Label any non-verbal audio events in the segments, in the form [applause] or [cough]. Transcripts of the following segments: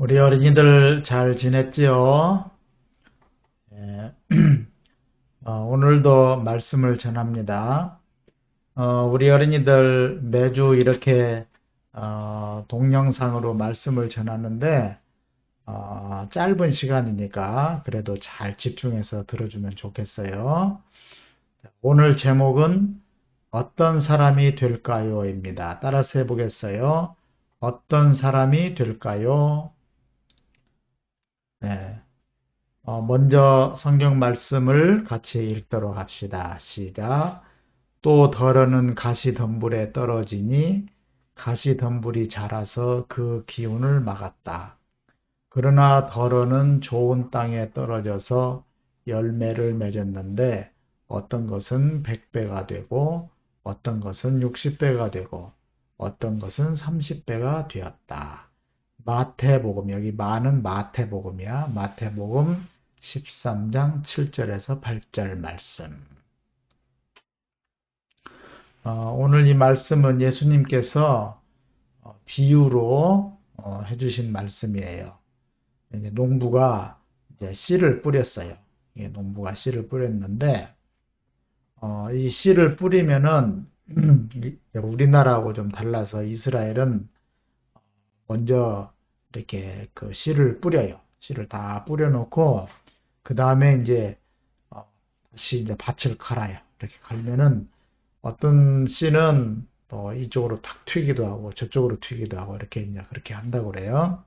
우리 어린이들 잘 지냈지요? 예. [clears throat] 어, 오늘도 말씀을 전합니다. 어, 우리 어린이들 매주 이렇게 어, 동영상으로 말씀을 전하는데 어, 짧은 시간이니까 그래도 잘 집중해서 들어주면 좋겠어요. 오늘 제목은 어떤 사람이 될까요? 입니다. 따라서 해보겠어요. 어떤 사람이 될까요? 네. 어, 먼저 성경 말씀을 같이 읽도록 합시다. 시작. 또 덜어는 가시덤불에 떨어지니 가시덤불이 자라서 그 기운을 막았다. 그러나 덜어는 좋은 땅에 떨어져서 열매를 맺었는데 어떤 것은 100배가 되고 어떤 것은 60배가 되고 어떤 것은 30배가 되었다. 마태복음 여기 많은 마태복음이야. 마태복음 13장 7절에서 8절 말씀. 어, 오늘 이 말씀은 예수님께서 어, 비유로 어, 해주신 말씀이에요. 이제 농부가 이제 씨를 뿌렸어요. 농부가 씨를 뿌렸는데 어, 이 씨를 뿌리면은 [clears throat] 우리나라하고 좀 달라서 이스라엘은 먼저 이렇게 그 씨를 뿌려요. 씨를 다 뿌려놓고 그 다음에 이제 어, 다시 이제 밭을 갈아요. 이렇게 갈면은 어떤 씨는 또 이쪽으로 탁 튀기도 하고 저쪽으로 튀기도 하고 이렇게 이제 그렇게 한다고 그래요.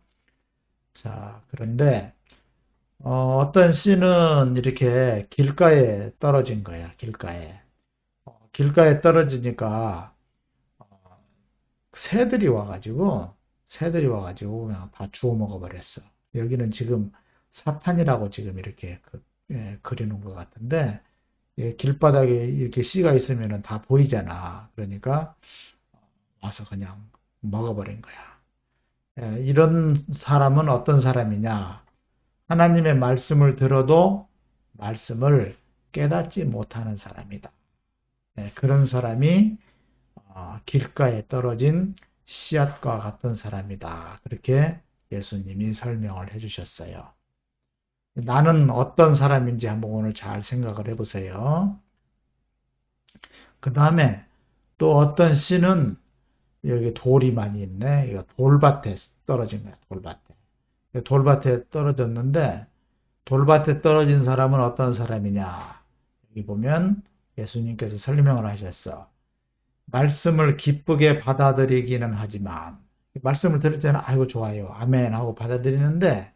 자 그런데 어, 떤 씨는 이렇게 길가에 떨어진 거야. 길가에 어, 길가에 떨어지니까 어, 새들이 와가지고 새들이 와가지고 그냥 다 주워 먹어버렸어. 여기는 지금 사탄이라고 지금 이렇게 그, 예, 그리는 것 같은데 예, 길바닥에 이렇게 씨가 있으면 다 보이잖아. 그러니까 와서 그냥 먹어버린 거야. 예, 이런 사람은 어떤 사람이냐? 하나님의 말씀을 들어도 말씀을 깨닫지 못하는 사람이다. 예, 그런 사람이 어, 길가에 떨어진 씨앗과 같은 사람이다. 그렇게 예수님이 설명을 해주셨어요. 나는 어떤 사람인지 한번 오늘 잘 생각을 해보세요. 그 다음에 또 어떤 씨는 여기 돌이 많이 있네. 이거 돌밭에 떨어진 거야. 돌밭에. 돌밭에 떨어졌는데 돌밭에 떨어진 사람은 어떤 사람이냐. 여기 보면 예수님께서 설명을 하셨어. 말씀을 기쁘게 받아들이기는 하지만 말씀을 들을 때는 아이고 좋아요. 아멘 하고 받아들이는데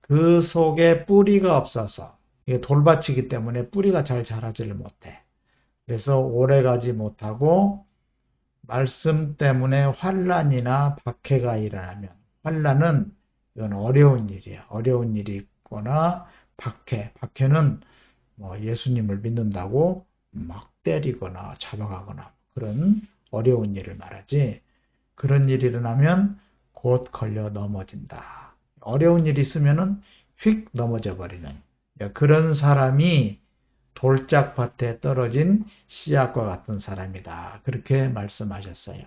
그 속에 뿌리가 없어서 이게 돌밭이기 때문에 뿌리가 잘 자라지를 못해. 그래서 오래가지 못하고 말씀 때문에 환란이나 박해가 일어나면 환란은 이건 어려운 일이야. 어려운 일이 있거나 박해. 박해는 뭐 예수님을 믿는다고 막 때리거나 잡아가거나 그런 어려운 일을 말하지. 그런 일이 일어나면 곧 걸려 넘어진다. 어려운 일이 있으면은 휙 넘어져 버리는 그런 사람이 돌짝밭에 떨어진 씨앗과 같은 사람이다. 그렇게 말씀하셨어요.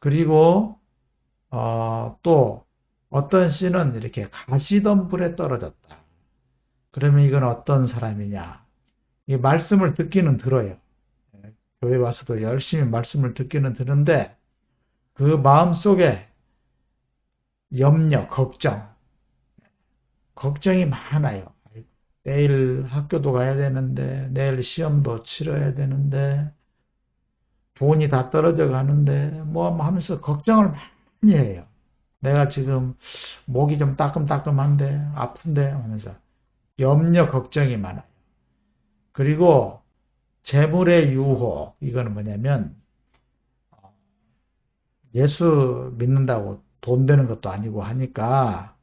그리고 어, 또 어떤 씨는 이렇게 가시덤불에 떨어졌다. 그러면 이건 어떤 사람이냐? 이 말씀을 듣기는 들어요. 교회 와서도 열심히 말씀을 듣기는 듣는데 그 마음 속에 염려, 걱정, 걱정이 많아요. 내일 학교도 가야 되는데, 내일 시험도 치러야 되는데, 돈이 다 떨어져 가는데, 뭐 하면서 걱정을 많이 해요. 내가 지금 목이 좀 따끔따끔한데, 아픈데 하면서 염려, 걱정이 많아요. 그리고 재물의 유혹, 이거는 뭐냐면, 예수 믿는다고 돈 되는 것도 아니고 하니까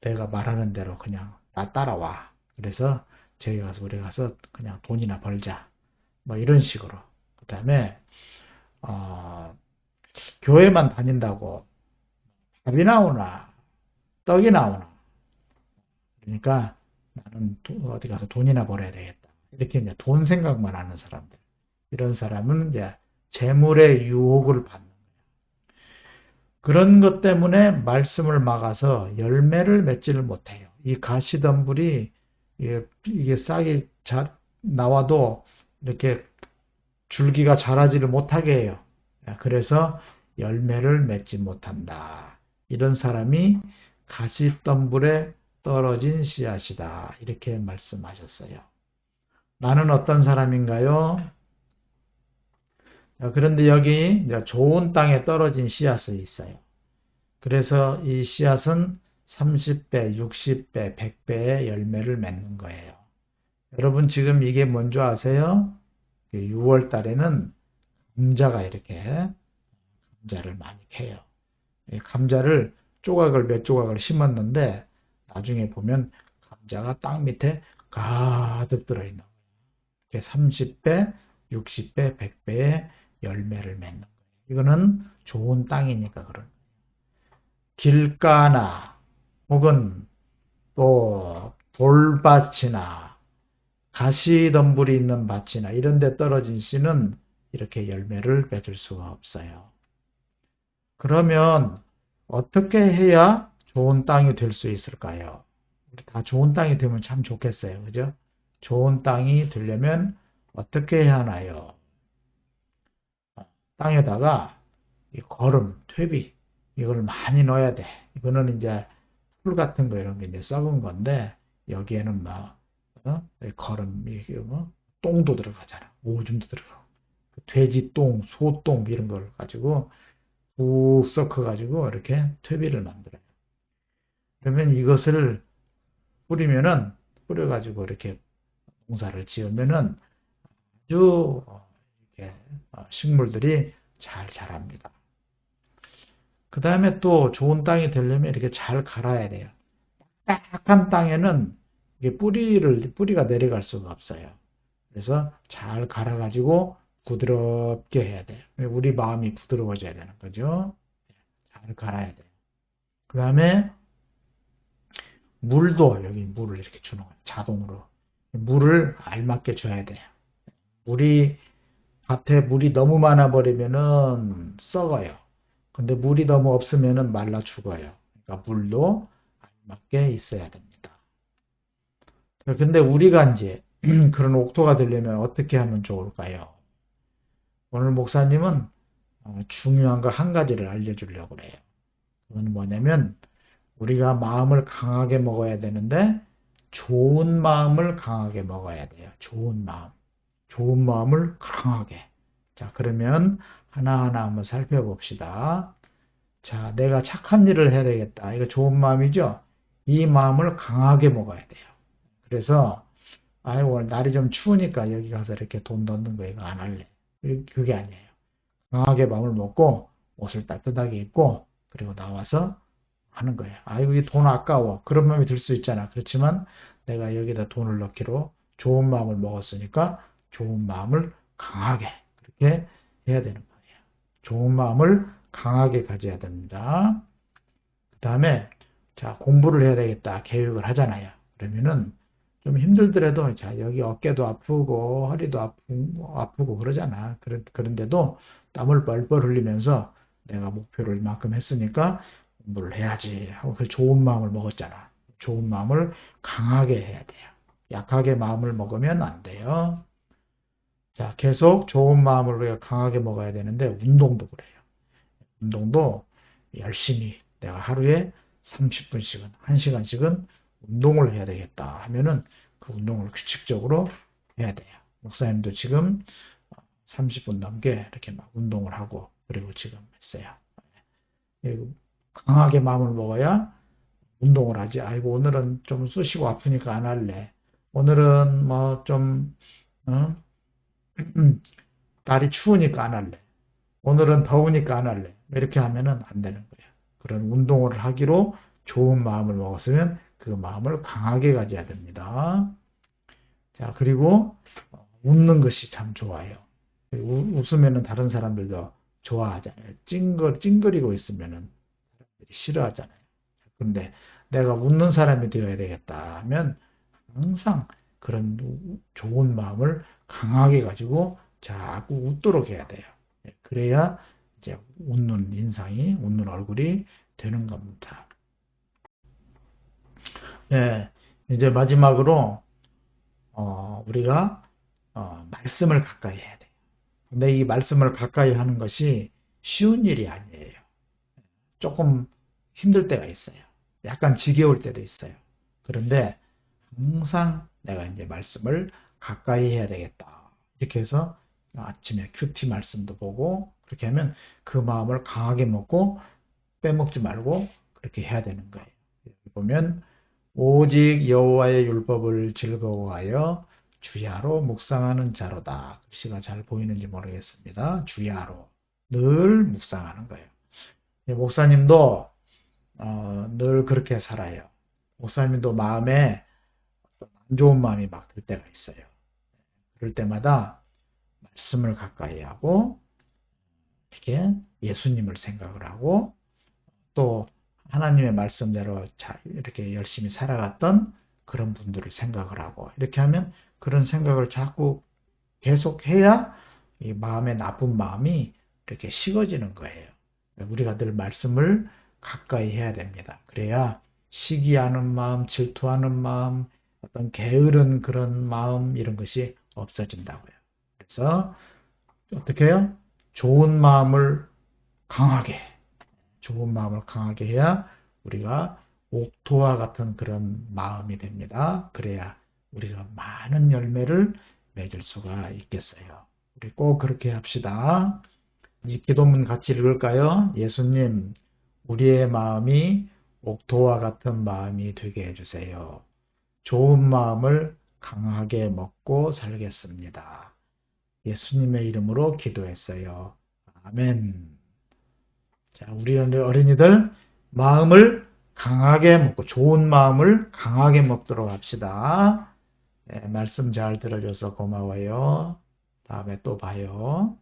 내가 말하는 대로 그냥 나 따라와. 그래서 저희 가서 우리 가서 그냥 돈이나 벌자. 뭐 이런 식으로. 그 다음에 어, 교회만 다닌다고 밥이 나오나 떡이 나오나 그러니까 나는 어디 가서 돈이나 벌어야 되겠다. 이렇게 이제 돈 생각만 하는 사람들. 이런 사람은 이제 재물의 유혹을 받는 그런 것 때문에 말씀을 막아서 열매를 맺지를 못해요. 이 가시덤불이 이게 싹이 자, 나와도 이렇게 줄기가 자라지를 못하게 해요. 그래서 열매를 맺지 못한다. 이런 사람이 가시덤불에 떨어진 씨앗이다. 이렇게 말씀하셨어요. 나는 어떤 사람인가요? 그런데 여기 좋은 땅에 떨어진 씨앗이 있어요. 그래서 이 씨앗은 30배, 60배, 100배의 열매를 맺는 거예요. 여러분 지금 이게 뭔지 아세요? 6월 달에는 감자가 이렇게 감자를 많이 캐요. 감자를 조각을 몇 조각을 심었는데 나중에 보면 감자가 땅 밑에 가득 들어있는 거예요. 30배, 60배, 100배의 열매를 맺는 거예요. 이거는 좋은 땅이니까 그런. 길가나 혹은 또 돌밭이나 가시덤불이 있는 밭이나 이런 데 떨어진 씨는 이렇게 열매를 맺을 수가 없어요. 그러면 어떻게 해야 좋은 땅이 될 수 있을까요? 우리 다 좋은 땅이 되면 참 좋겠어요. 그죠? 좋은 땅이 되려면 어떻게 해야 하나요? 땅에다가 이 거름, 퇴비 이걸 많이 넣어야 돼. 이거는 이제 풀 같은 거 이런 게 이제 썩은 건데 여기에는 막 어? 거름 이게 뭐 똥도 들어가잖아. 오줌도 들어가고 그 돼지 똥, 소 똥 이런 걸 가지고 푹 섞어 가지고 이렇게 퇴비를 만들어요. 그러면 이것을 뿌리면은 뿌려 가지고 이렇게 농사를 지으면은 아주 이렇게 어, 식물들이 잘 자랍니다. 그 다음에 또 좋은 땅이 되려면 이렇게 잘 갈아야 돼요. 딱한 땅에는 이게 뿌리를, 뿌리가 내려갈 수가 없어요. 그래서 잘 갈아가지고 부드럽게 해야 돼요. 우리 마음이 부드러워져야 되는 거죠. 잘 갈아야 돼요. 그 다음에 물도 여기 물을 이렇게 주는 거예요. 자동으로. 물을 알맞게 줘야 돼요. 물이 밭에 물이 너무 많아 버리면은 썩어요. 근데 물이 너무 없으면 말라 죽어요. 그러니까 물도 알맞게 있어야 됩니다. 근데 우리가 이제 [clears throat] 그런 옥토가 되려면 어떻게 하면 좋을까요? 오늘 목사님은 어, 중요한 거 한 가지를 알려주려고 그래요. 그건 뭐냐면 우리가 마음을 강하게 먹어야 되는데 좋은 마음을 강하게 먹어야 돼요. 좋은 마음. 좋은 마음을 강하게. 자, 그러면 하나하나 한번 살펴봅시다. 자, 내가 착한 일을 해야 되겠다. 이거 좋은 마음이죠? 이 마음을 강하게 먹어야 돼요. 그래서, 아이, 오늘 날이 좀 추우니까 여기 가서 이렇게 돈 넣는 거 이거 안 할래. 그게 아니에요. 강하게 마음을 먹고, 옷을 따뜻하게 입고, 그리고 나와서 하는 거예요. 아이고, 이 돈 아까워. 그런 마음이 들 수 있잖아. 그렇지만 내가 여기다 돈을 넣기로 좋은 마음을 먹었으니까 좋은 마음을 강하게 그렇게 해야 되는 거예요. 좋은 마음을 강하게 가져야 됩니다. 그 다음에 자 공부를 해야 되겠다 계획을 하잖아요. 그러면은 좀 힘들더라도 자 여기 어깨도 아프고 허리도 아프고, 아프고 그러잖아. 그런, 그런데도 땀을 뻘뻘 흘리면서 내가 목표를 이만큼 했으니까 공부를 해야지 하고 그 좋은 마음을 먹었잖아. 좋은 마음을 강하게 해야 돼요. 약하게 마음을 먹으면 안 돼요. 자, 계속 좋은 마음을 우리가 강하게 먹어야 되는데 운동도 그래요. 운동도 열심히 내가 하루에 30분씩은 1시간씩은 운동을 해야 되겠다 하면은 그 운동을 규칙적으로 해야 돼요. 목사님도 지금 30분 넘게 이렇게 막 운동을 하고 그리고 지금 했어요. 예, 강하게 마음을 먹어야 운동을 하지. 아이고 오늘은 좀 쑤시고 아프니까 안 할래. 오늘은 뭐좀 어? [clears throat] 날이 추우니까 안 할래. 오늘은 더우니까 안 할래. 이렇게 하면은 안 되는 거예요. 그런 운동을 하기로 좋은 마음을 먹었으면 그 마음을 강하게 가져야 됩니다. 자, 그리고 웃는 것이 참 좋아요. 웃으면은 다른 사람들도 좋아하잖아요. 찡거, 찡거리고 있으면은 싫어하잖아요. 그런데 내가 웃는 사람이 되어야 되겠다 하면 항상 그런 좋은 마음을 강하게 가지고 자꾸 웃도록 해야 돼요. 예, 그래야 이제 웃는 인상이, 웃는 얼굴이 되는 겁니다. 네, 이제 마지막으로 어, 우리가 어, 말씀을 가까이 해야 돼요. 근데 이 말씀을 가까이 하는 것이 쉬운 일이 아니에요. 조금 힘들 때가 있어요. 약간 지겨울 때도 있어요. 그런데 항상 내가 이제 말씀을 가까이 해야 되겠다. 이렇게 해서 아침에 큐티 말씀도 보고 그렇게 하면 그 마음을 강하게 먹고 빼먹지 말고 그렇게 해야 되는 거예요. 보면 오직 여호와의 율법을 즐거워하여 주야로 묵상하는 자로다. 글씨가 잘 보이는지 모르겠습니다. 주야로 늘 묵상하는 거예요. 목사님도 어, 늘 그렇게 살아요. 목사님도 마음에 안 좋은 마음이 막 들 때가 있어요. 그럴 때마다 말씀을 가까이 하고 이렇게 예수님을 생각을 하고 또 하나님의 말씀대로 이렇게 열심히 살아갔던 그런 분들을 생각을 하고 이렇게 하면 그런 생각을 자꾸 계속해야 이 마음의 나쁜 마음이 이렇게 식어지는 거예요. 우리가 늘 말씀을 가까이 해야 됩니다. 그래야 시기하는 마음, 질투하는 마음, 어떤 게으른 그런 마음 이런 것이 없어진다고요. 그래서 어떻게 해요? 좋은 마음을 강하게 좋은 마음을 강하게 해야 우리가 옥토와 같은 그런 마음이 됩니다. 그래야 우리가 많은 열매를 맺을 수가 있겠어요. 우리 꼭 그렇게 합시다. 이 기도문 같이 읽을까요? 예수님, 우리의 마음이 옥토와 같은 마음이 되게 해주세요. 좋은 마음을 강하게 먹고 살겠습니다. 예수님의 이름으로 기도했어요. 아멘. 자, 우리 어린이들 마음을 강하게 먹고 좋은 마음을 강하게 먹도록 합시다. 네, 말씀 잘 들어줘서 고마워요. 다음에 또 봐요.